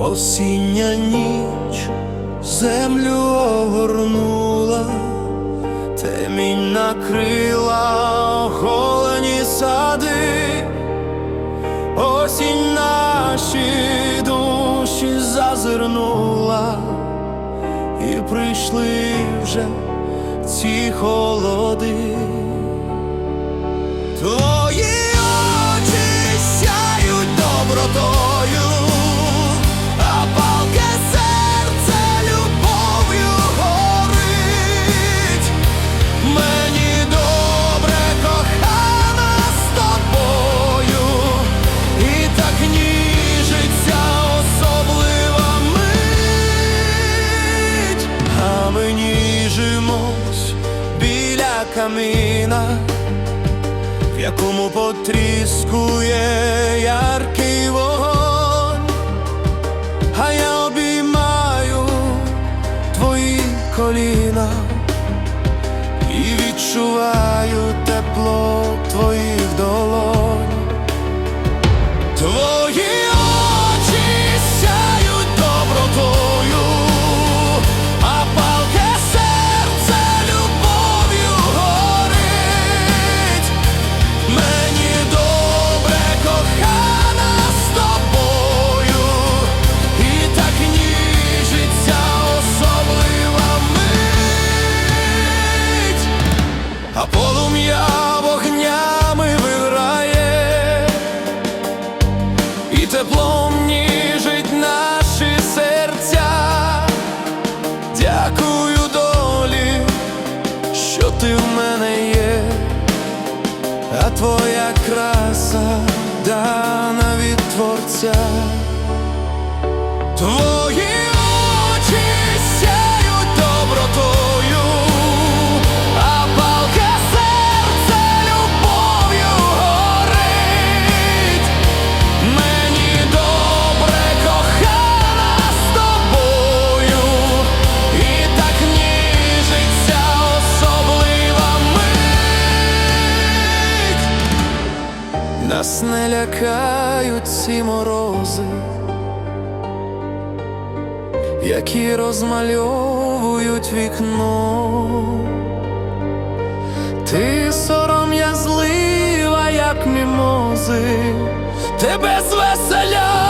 Осіння ніч землю огорнула, темінь накрила голені сади, осінь наші душі зазирнула, і прийшли вже ці холоди. Каміна в якому потріскує яркий вогонь, а я обіймаю твої коліна і відчуваю тепло твоїх долонь. Теплом ніжить наші серця. Дякую долі, що ти в мене є а твоя краса дана від творця. Твої Нас не лякають ці морози, які розмальовують вікно. Ти сором'язлива, як мімози, тебе звеселяє